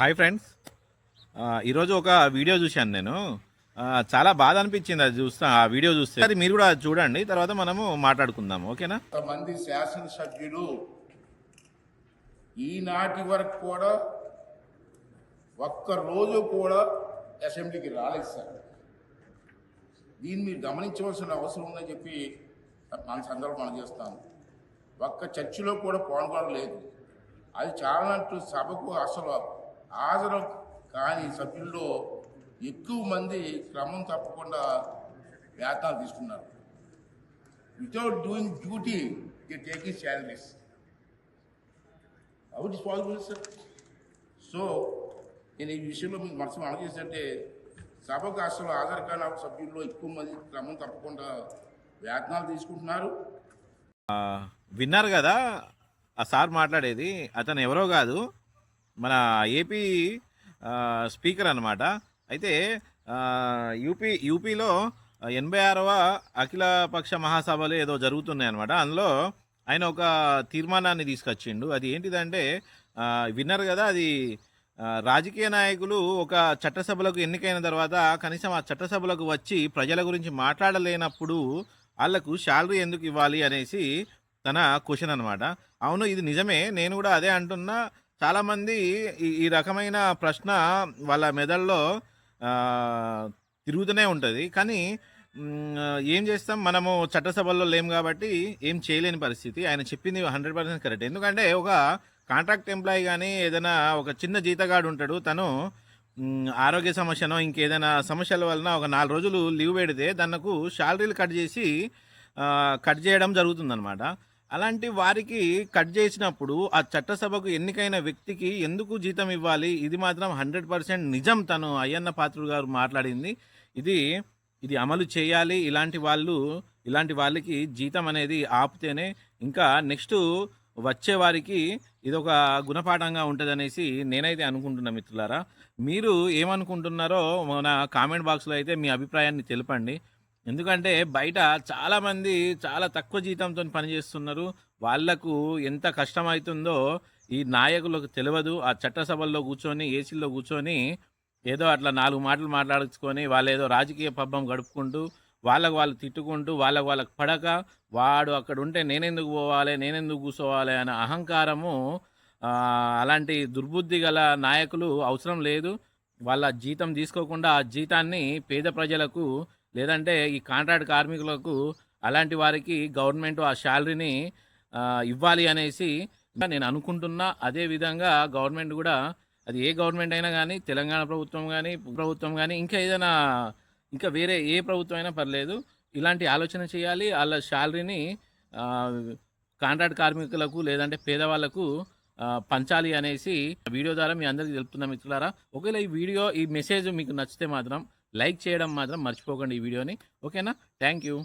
Hi friends. ఈరోజు ఒక video చూశాను నేను. చాలా బాధ అనిపించింది అది చూస్తా ఆ వీడియో చూస్తే. అది మీరు కూడా చూడండి తర్వాత మనము మాట్లాడుకుందాం ఓకేనా? కొంతమంది శాసనసభ్యులు ఈనాటి వరకు కూడా ఒక్క రోజు కూడా అసెంబ్లీకి రాలేదు సార్. దీన్ని మీరు గమనించవలసిన అవసరం ఉందని చెప్పి మన సందర్భం మనం చేస్తాను ఒక్క చర్చిలో కూడా పాల్గొనలేదు. అది చాలా సభకు అసలు హాజరు కాని సభ్యుల్లో ఎక్కువ మంది క్రమం తప్పకుండా వేతనాలు తీసుకున్నారు. Without doing duty the taking salaries out is possible sir so నేను ఈ విషయంలో మీకు మనసు మనం సభకు అసలు హాజరు కార్డు సభ్యుల్లో ఎక్కువ మంది క్రమం తప్పకుండా వేతనాలు తీసుకుంటున్నారు. విన్నారు కదా ఆ సార్ మాట్లాడేది అతను ఎవరో కాదు మన ఏపీ స్పీకర్ అనమాట అయితే యూపీ యూపీలో ఎనభై ఆరవ అఖిలపక్ష మహాసభలు ఏదో జరుగుతున్నాయి అనమాట అందులో ఆయన ఒక తీర్మానాన్ని తీసుకొచ్చిండు. అది ఏంటిదంటే విన్నారు కదా అది రాజకీయ నాయకులు ఒక చట్టసభలకు ఎన్నికైన తర్వాత కనీసం ఆ చట్టసభలకు వచ్చి ప్రజల గురించి మాట్లాడలేనప్పుడు వాళ్ళకు శాలరీ ఎందుకు ఇవ్వాలి అనేసి తన క్వశ్చన్ అనమాట అవును ఇది నిజమే. నేను కూడా అదే అంటున్నా. చాలామంది ఈ ఈ రకమైన ప్రశ్న వాళ్ళ మెదడులో తిరుగుతూనే ఉంటుంది. కానీ ఏం చేస్తాం? మనము చట్టసభల్లో లేం కాబట్టి ఏం చేయలేని పరిస్థితి. ఆయన చెప్పింది హండ్రెడ్ పర్సెంట్ కరెక్ట్. ఎందుకంటే ఒక కాంట్రాక్ట్ ఎంప్లాయీ కానీ ఏదైనా ఒక చిన్న జీతగాడు ఉంటాడు. తను ఆరోగ్య సమస్యనో ఇంకేదైనా సమస్యల వలన ఒక నాలుగు రోజులు లీవ్ పెడితే దానికి శాలరీలు కట్ చేసి కట్ చేయడం జరుగుతుందన్నమాట. అలాంటి వారికి కట్ చేసినప్పుడు ఆ చట్టసభకు ఎన్నికైన వ్యక్తికి ఎందుకు జీతం ఇవ్వాలి? ఇది మాత్రం హండ్రెడ్ పర్సెంట్ నిజం తను అయ్యన్న పాత్రుడు గారు మాట్లాడింది. ఇది ఇది అమలు చేయాలి. ఇలాంటి వాళ్ళు ఇలాంటి వాళ్ళకి జీతం అనేది ఆపితేనే ఇంకా నెక్స్ట్ వచ్చే వారికి ఇది ఒక గుణపాఠంగా ఉంటుందనేసి నేనైతే అనుకుంటున్నా మిత్రులారా. మీరు ఏమనుకుంటున్నారో మన కామెంట్ బాక్స్లో అయితే మీ అభిప్రాయాన్ని తెలపండి. ఎందుకంటే బయట చాలామంది చాలా తక్కువ జీతంతో పనిచేస్తున్నారు వాళ్ళకు ఎంత కష్టమవుతుందో ఈ నాయకులకు తెలియదు. ఆ చట్టసభల్లో కూర్చొని ఏసీల్లో కూర్చొని ఏదో అట్లా నాలుగు మాటలు మాట్లాడుకొని వాళ్ళు ఏదో రాజకీయ పబ్బం గడుపుకుంటూ వాళ్ళకు వాళ్ళు తిట్టుకుంటూ వాళ్ళకు వాళ్ళకి పడక వాడు అక్కడ ఉంటే నేనెందుకు పోవాలి నేనెందుకు కూర్చోవాలి అనే అహంకారము అలాంటి దుర్బుద్ధి గల నాయకులు అవసరం లేదు. వాళ్ళ జీతం తీసుకోకుండా ఆ జీతాన్ని పేద ప్రజలకు లేదంటే ఈ కాంట్రాక్ట్ కార్మికులకు అలాంటి వారికి గవర్నమెంట్ ఆ శాలరీని ఇవ్వాలి అనేసి నేను అనుకుంటున్నా. అదే విధంగా గవర్నమెంట్ కూడా అది ఏ గవర్నమెంట్ అయినా కానీ తెలంగాణ ప్రభుత్వం కానీ ప్రభుత్వం కానీ ఇంకా ఏదైనా ఇంకా వేరే ఏ ప్రభుత్వం అయినా పర్లేదు. ఇలాంటి ఆలోచన చేయాలి. వాళ్ళ శాలరీని కాంట్రాక్ట్ కార్మికులకు లేదంటే పేదవాళ్ళకు పంచాలి అనేసి వీడియో ద్వారా మీ అందరికీ తెలుపుతున్నా మిత్రులారా. ఒకవేళ ఈ వీడియో ఈ మెసేజ్ మీకు నచ్చితే మాత్రం లైక్ చేయడం మాత్రం మర్చిపోకండి ఈ వీడియోని. ఓకేనా? Thank you.